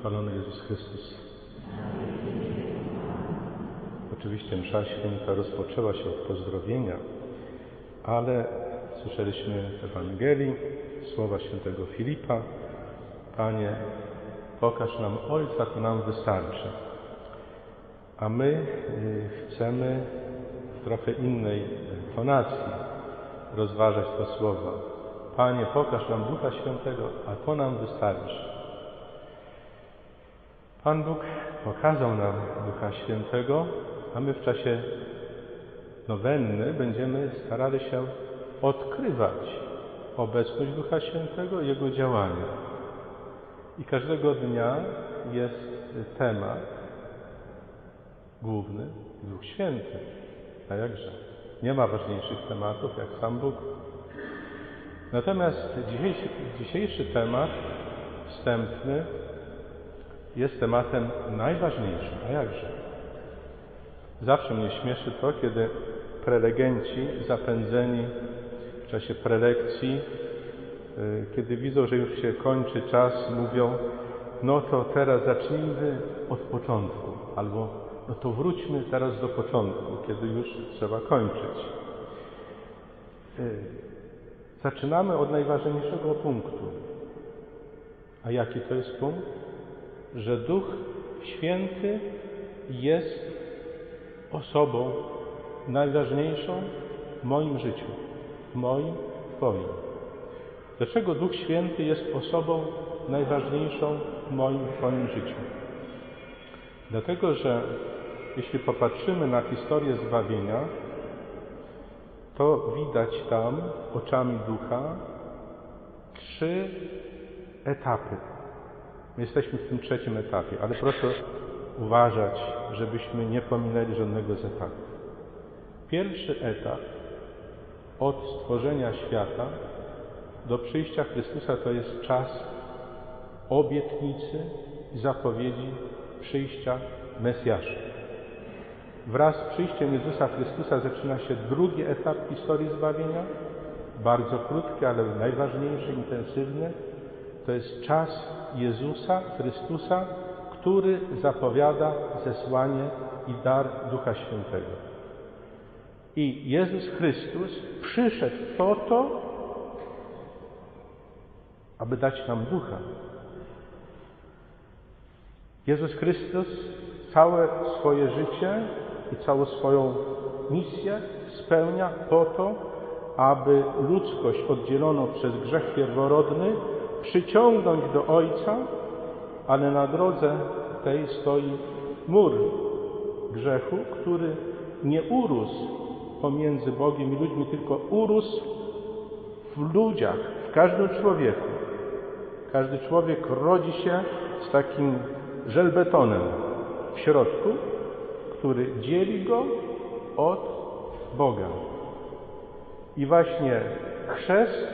chwalony Jezus Chrystus. Oczywiście msza święta rozpoczęła się od pozdrowienia, ale słyszeliśmy w Ewangelii słowa świętego Filipa. Panie, pokaż nam Ojca, to nam wystarczy. A my y, chcemy w trochę innej tonacji rozważać te słowa. Panie, pokaż nam Ducha Świętego, a to nam wystarczy. Pan Bóg pokazał nam Ducha Świętego, a my w czasie nowenny będziemy starali się odkrywać obecność Ducha Świętego, Jego działania. I każdego dnia jest temat główny Duch Święty. A jakże? Nie ma ważniejszych tematów jak sam Bóg. Natomiast dzisiejszy, dzisiejszy temat, wstępny, jest tematem najważniejszym. A jakże? Zawsze mnie śmieszy to, kiedy prelegenci zapędzeni w czasie prelekcji, y, kiedy widzą, że już się kończy czas, mówią, no to teraz zacznijmy od początku, albo no to wróćmy teraz do początku, kiedy już trzeba kończyć. Y, zaczynamy od najważniejszego punktu. A jaki to jest punkt? Że Duch Święty jest osobą najważniejszą w moim życiu, w moim, Twoim. Dlaczego Duch Święty jest osobą najważniejszą w moim, Twoim życiu? Dlatego, że jeśli popatrzymy na historię zbawienia, to widać tam oczami Ducha trzy etapy. My jesteśmy w tym trzecim etapie, ale proszę uważać, żebyśmy nie pominęli żadnego z etapów. Pierwszy etap od stworzenia świata do przyjścia Chrystusa to jest czas obietnicy i zapowiedzi przyjścia Mesjasza. Wraz z przyjściem Jezusa Chrystusa zaczyna się drugi etap historii zbawienia, bardzo krótki, ale najważniejszy, intensywny. To jest czas Jezusa Chrystusa, który zapowiada zesłanie i dar Ducha Świętego. I Jezus Chrystus przyszedł po to, aby dać nam Ducha. Jezus Chrystus całe swoje życie i całą swoją misję spełnia po to, aby ludzkość oddzieloną przez grzech pierworodny przyciągnąć do Ojca, ale na drodze tej stoi mur grzechu, który nie urósł pomiędzy Bogiem i ludźmi, tylko urósł w ludziach, w każdym człowieku. Każdy człowiek rodzi się z takim żelbetonem w środku, który dzieli go od Boga. I właśnie chrzest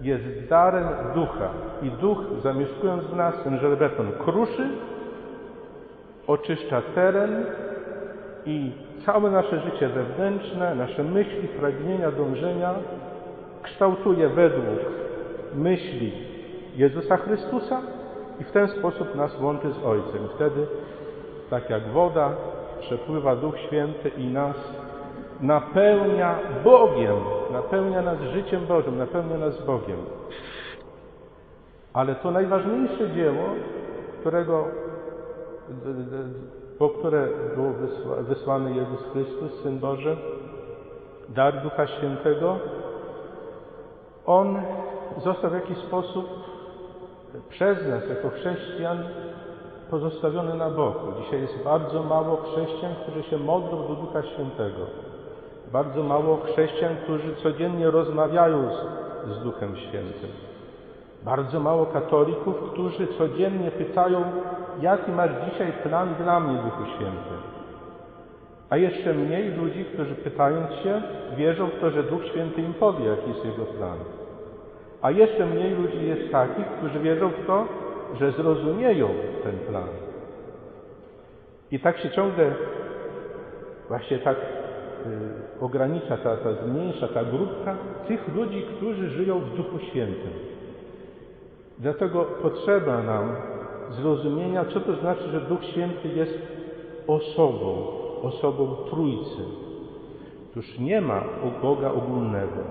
jest darem ducha. I duch, zamieszkując w nas, ten żelbeton kruszy, oczyszcza teren i całe nasze życie wewnętrzne, nasze myśli, pragnienia, dążenia kształtuje według myśli Jezusa Chrystusa i w ten sposób nas łączy z Ojcem. Wtedy, tak jak woda, przepływa Duch Święty i nas napełnia Bogiem, napełnia nas życiem Bożym, napełnia nas Bogiem. Ale to najważniejsze dzieło, którego, po które był wysłany Jezus Chrystus, Syn Boży, dar Ducha Świętego, On został w jakiś sposób przez nas, jako chrześcijan, pozostawiony na boku. Dzisiaj jest bardzo mało chrześcijan, którzy się modlą do Ducha Świętego. Bardzo mało chrześcijan, którzy codziennie rozmawiają z, z Duchem Świętym. Bardzo mało katolików, którzy codziennie pytają, jaki masz dzisiaj plan dla mnie, Duchu Święty. A jeszcze mniej ludzi, którzy pytając się, wierzą w to, że Duch Święty im powie, jaki jest jego plan. A jeszcze mniej ludzi jest takich, którzy wierzą w to, że zrozumieją ten plan. I tak się ciągle właśnie tak ogranicza, ta, ta zmniejsza ta grupka tych ludzi, którzy żyją w Duchu Świętym. Dlatego potrzeba nam zrozumienia, co to znaczy, że Duch Święty jest osobą, osobą Trójcy. Otóż nie ma Boga ogólnego.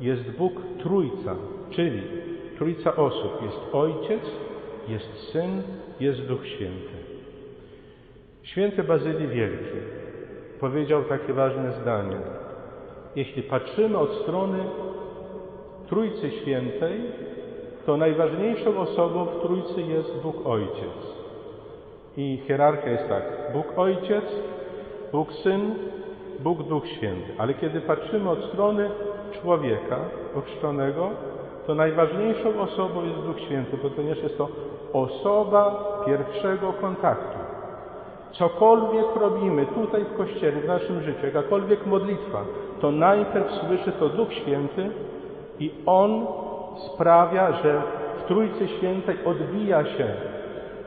Jest Bóg Trójca, czyli Trójca osób. Jest Ojciec, jest Syn, jest Duch Święty. Święty Bazylii Wielki powiedział takie ważne zdanie. Jeśli patrzymy od strony Trójcy Świętej, to najważniejszą osobą w Trójcy jest Bóg Ojciec. I hierarchia jest tak: Bóg Ojciec, Bóg Syn, Bóg Duch Święty. Ale kiedy patrzymy od strony człowieka ochrzczonego, to najważniejszą osobą jest Duch Święty, ponieważ jest to osoba pierwszego kontaktu. Cokolwiek robimy tutaj w Kościele, w naszym życiu, jakakolwiek modlitwa, to najpierw słyszy to Duch Święty i On sprawia, że w Trójcy Świętej odbija się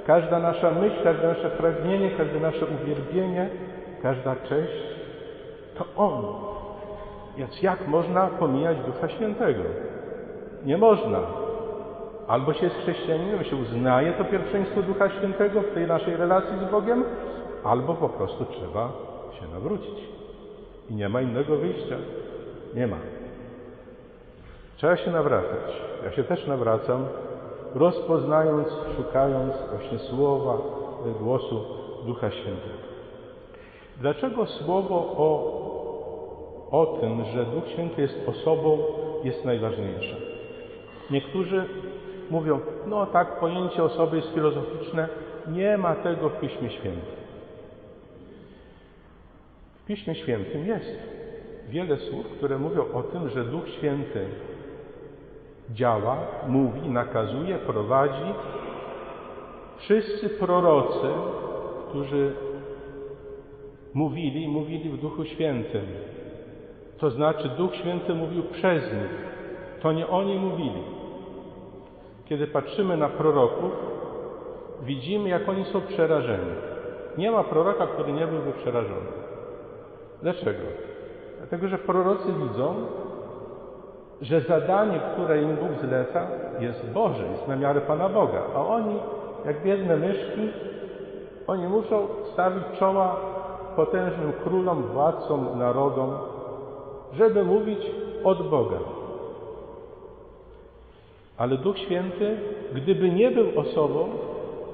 każda nasza myśl, każde nasze pragnienie, każde nasze uwielbienie, każda cześć, to On. Więc jak można pomijać Ducha Świętego? Nie można. Albo się jest chrześcijaninem, się uznaje to pierwszeństwo Ducha Świętego w tej naszej relacji z Bogiem, albo po prostu trzeba się nawrócić. I nie ma innego wyjścia. Nie ma. Trzeba się nawracać. Ja się też nawracam, rozpoznając, szukając właśnie słowa, głosu Ducha Świętego. Dlaczego słowo o, o tym, że Duch Święty jest osobą, jest najważniejsze? Niektórzy mówią, no tak, pojęcie osoby jest filozoficzne, nie ma tego w Piśmie Świętym. W Piśmie Świętym jest wiele słów, które mówią o tym, że Duch Święty działa, mówi, nakazuje, prowadzi. Wszyscy prorocy, którzy mówili, mówili w Duchu Świętym. To znaczy Duch Święty mówił przez nich. To nie oni mówili. Kiedy patrzymy na proroków, widzimy, jak oni są przerażeni. Nie ma proroka, który nie byłby przerażony. Dlaczego? Dlatego, że prorocy widzą, że zadanie, które im Bóg zleca, jest Boże, jest na miarę Pana Boga. A oni, jak biedne myszki, oni muszą stawić czoła potężnym królom, władcom, narodom, żeby mówić od Boga. Ale Duch Święty, gdyby nie był osobą,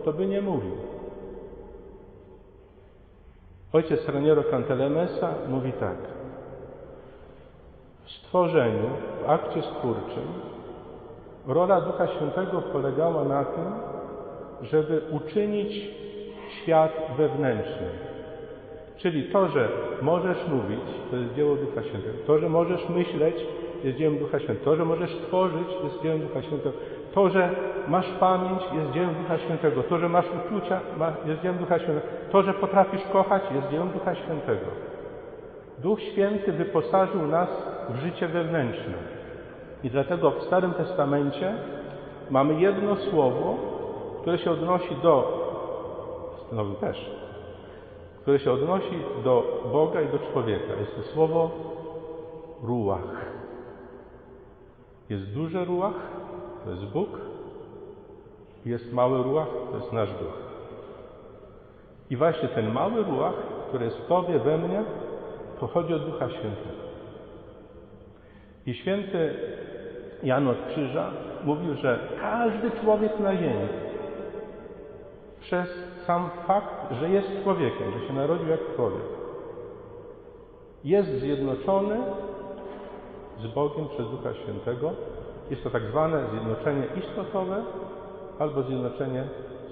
to by nie mówił. Ojciec Raniero Cantelemesa mówi tak. W stworzeniu, w akcie stwórczym, rola Ducha Świętego polegała na tym, żeby uczynić świat wewnętrzny. Czyli to, że możesz mówić, to jest dzieło Ducha Świętego. To, że możesz myśleć, jest dziełem Ducha Świętego. To, że możesz tworzyć, jest dziełem Ducha Świętego. To, że masz pamięć, jest dziełem Ducha Świętego. To, że masz uczucia, jest dziełem Ducha Świętego. To, że potrafisz kochać, jest dziełem Ducha Świętego. Duch Święty wyposażył nas w życie wewnętrzne. I dlatego w Starym Testamencie mamy jedno słowo, które się odnosi do, w też, które się odnosi do Boga i do człowieka. Jest to słowo ruach. Jest duże ruach, to jest Bóg, jest mały ruach, to jest nasz duch. I właśnie ten mały ruach, który jest w Tobie, we mnie, pochodzi od Ducha Świętego. I święty Jan od Krzyża mówił, że każdy człowiek na ziemi przez sam fakt, że jest człowiekiem, że się narodził jak człowiek, jest zjednoczony z Bogiem przez Ducha Świętego. Jest to tak zwane zjednoczenie istotowe albo zjednoczenie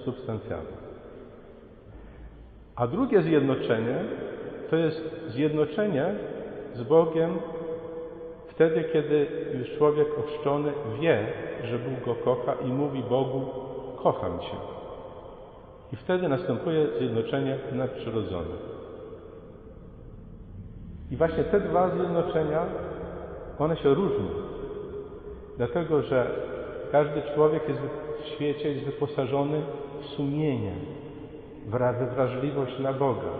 substancjalne. A drugie zjednoczenie to jest zjednoczenie z Bogiem wtedy, kiedy już człowiek ochrzczony wie, że Bóg go kocha i mówi Bogu: Kocham Cię. I wtedy następuje zjednoczenie nadprzyrodzone. I właśnie te dwa zjednoczenia, one się różnią. Dlatego, że każdy człowiek jest w świecie jest wyposażony w sumienie, w wrażliwość na Boga,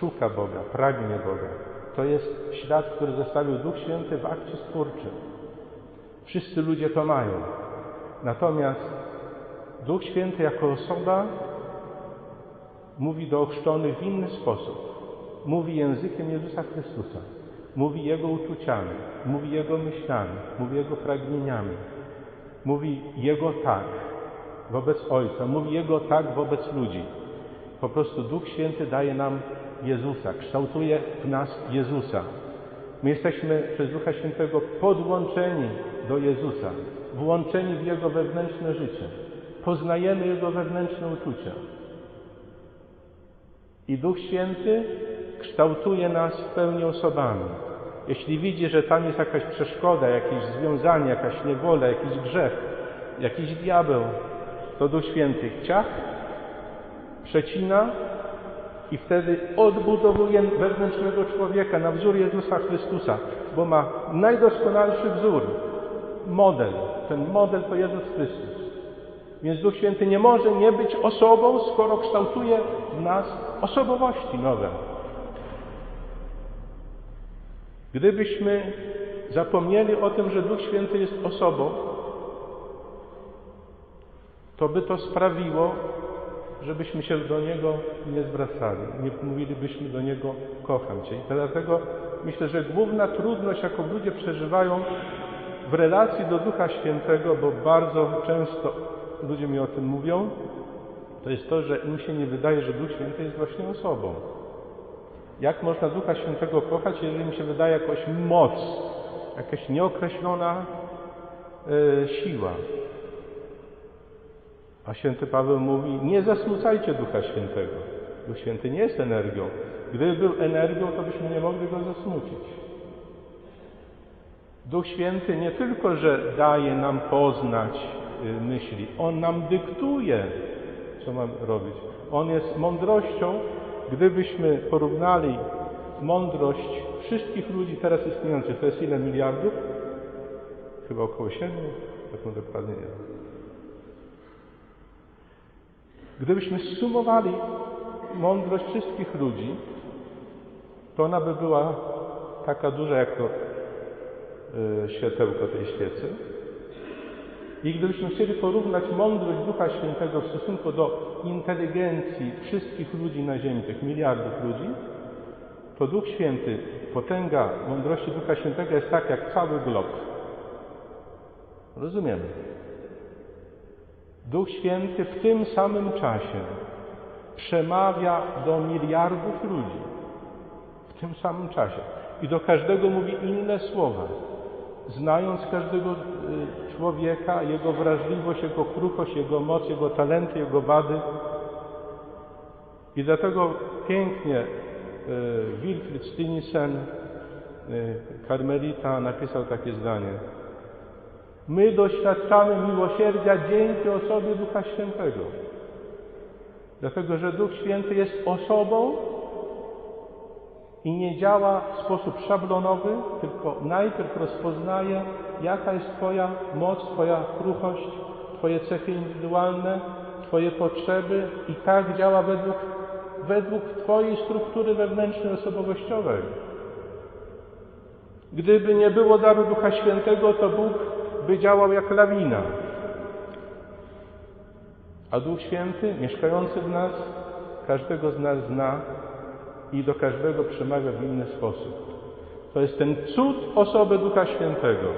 szuka Boga, pragnie Boga. To jest ślad, który zostawił Duch Święty w akcie stwórczym. Wszyscy ludzie to mają. Natomiast Duch Święty jako osoba mówi do ochrzczonych w inny sposób. Mówi językiem Jezusa Chrystusa. Mówi Jego uczuciami, mówi Jego myślami, mówi Jego pragnieniami. Mówi Jego tak wobec Ojca, mówi Jego tak wobec ludzi. Po prostu Duch Święty daje nam Jezusa, kształtuje w nas Jezusa. My jesteśmy przez Ducha Świętego podłączeni do Jezusa, włączeni w Jego wewnętrzne życie. Poznajemy Jego wewnętrzne uczucia. I Duch Święty kształtuje nas w pełni osobami. Jeśli widzi, że tam jest jakaś przeszkoda, jakieś związanie, jakaś niewola, jakiś grzech, jakiś diabeł, to Duch Święty ciach, przecina i wtedy odbudowuje wewnętrznego człowieka na wzór Jezusa Chrystusa, bo ma najdoskonalszy wzór, model. Ten model to Jezus Chrystus. Więc Duch Święty nie może nie być osobą, skoro kształtuje w nas osobowości nowe. Gdybyśmy zapomnieli o tym, że Duch Święty jest osobą, to by to sprawiło, żebyśmy się do Niego nie zwracali, nie mówilibyśmy do Niego kocham Cię. I dlatego myślę, że główna trudność, jaką ludzie przeżywają w relacji do Ducha Świętego, bo bardzo często ludzie mi o tym mówią, to jest to, że im się nie wydaje, że Duch Święty jest właśnie osobą. Jak można Ducha Świętego kochać, jeżeli mi się wydaje jakoś moc, jakaś nieokreślona e, siła? A święty Paweł mówi: Nie zasmucajcie Ducha Świętego. Duch Święty nie jest energią. Gdyby był energią, to byśmy nie mogli go zasmucić. Duch Święty nie tylko, że daje nam poznać y, myśli, on nam dyktuje, co mam robić. On jest mądrością. Gdybyśmy porównali mądrość wszystkich ludzi teraz istniejących, to jest ile miliardów? Chyba około siedmiu, tak dokładnie nie. Gdybyśmy sumowali mądrość wszystkich ludzi, to ona by była taka duża jak to yy, światełko tej świecy. I gdybyśmy chcieli porównać mądrość Ducha Świętego w stosunku do inteligencji wszystkich ludzi na Ziemi, tych miliardów ludzi, to Duch Święty, potęga mądrości Ducha Świętego jest tak jak cały glob. Rozumiemy? Duch Święty w tym samym czasie przemawia do miliardów ludzi. W tym samym czasie. I do każdego mówi inne słowa. Znając każdego y, człowieka, jego wrażliwość, jego kruchość, jego moc, jego talenty, jego wady. I dlatego pięknie y, Wilfried Stinisen, y, karmelita, napisał takie zdanie. My doświadczamy miłosierdzia dzięki osobie Ducha Świętego. Dlatego, że Duch Święty jest osobą i nie działa w sposób szablonowy, tylko najpierw rozpoznaje, jaka jest Twoja moc, Twoja kruchość, Twoje cechy indywidualne, Twoje potrzeby i tak działa według, według Twojej struktury wewnętrznej osobowościowej. Gdyby nie było daru Ducha Świętego, to Bóg by działał jak lawina. A Duch Święty, mieszkający w nas, każdego z nas zna i do każdego przemawia w inny sposób. To jest ten cud osoby Ducha Świętego.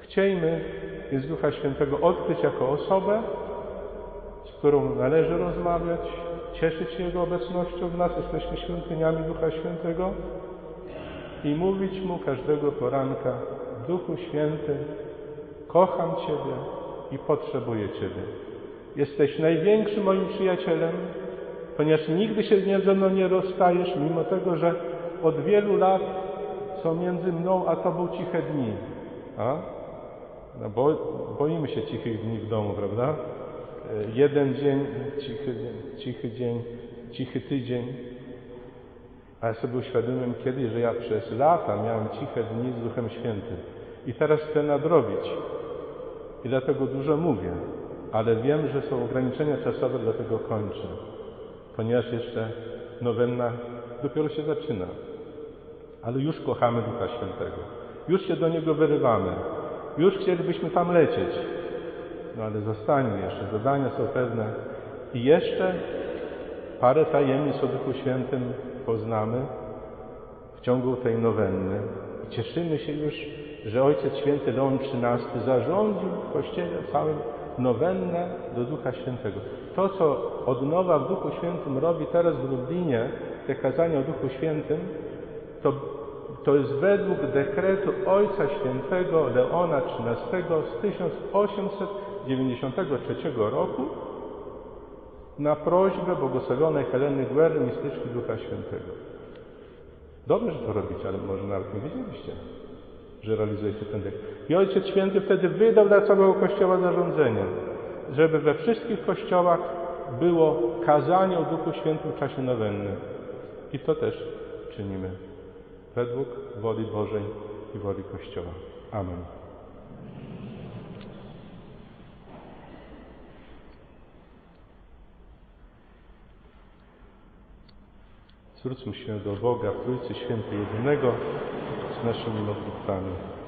Chciejmy jest Ducha Świętego odkryć jako osobę, z którą należy rozmawiać, cieszyć się Jego obecnością w nas, jesteśmy świątyniami Ducha Świętego i mówić Mu każdego poranka Duchu Święty, kocham Ciebie i potrzebuję Ciebie. Jesteś największym moim przyjacielem, ponieważ nigdy się ze mną nie rozstajesz, mimo tego, że od wielu lat są między mną a Tobą ciche dni. A? No bo, boimy się cichych dni w domu, prawda? Jeden dzień, cichy, cichy dzień, cichy tydzień, a ja sobie uświadomiłem kiedyś, że ja przez lata miałem ciche dni z Duchem Świętym. I teraz chcę nadrobić. I dlatego dużo mówię. Ale wiem, że są ograniczenia czasowe, dlatego kończę. Ponieważ jeszcze nowenna dopiero się zaczyna. Ale już kochamy Ducha Świętego. Już się do Niego wyrywamy. Już chcielibyśmy tam lecieć. no ale zostańmy jeszcze, zadania są pewne. I jeszcze parę tajemnic o Duchu Świętym poznamy w ciągu tej nowenny. I cieszymy się już, że Ojciec Święty Leon XIII zarządził Kościele całym nowennę do Ducha Świętego. To, co od nowa w Duchu Świętym robi teraz w Lublinie, te kazania o Duchu Świętym, to, to jest według dekretu Ojca Świętego Leona XIII z 1893 roku na prośbę błogosławionej Heleny Guerry, mistyczki Ducha Świętego. Dobrze, że to robicie, ale może nawet nie wiedzieliście, że realizujecie ten dekret. I Ojciec Święty wtedy wydał dla całego Kościoła zarządzenie, żeby we wszystkich kościołach było kazanie o Duchu Świętym w czasie nowenny. I to też czynimy według woli Bożej i woli Kościoła. Amen. Zwróćmy się do Boga Trójcy Świętej Jedynego z naszymi modlitwami.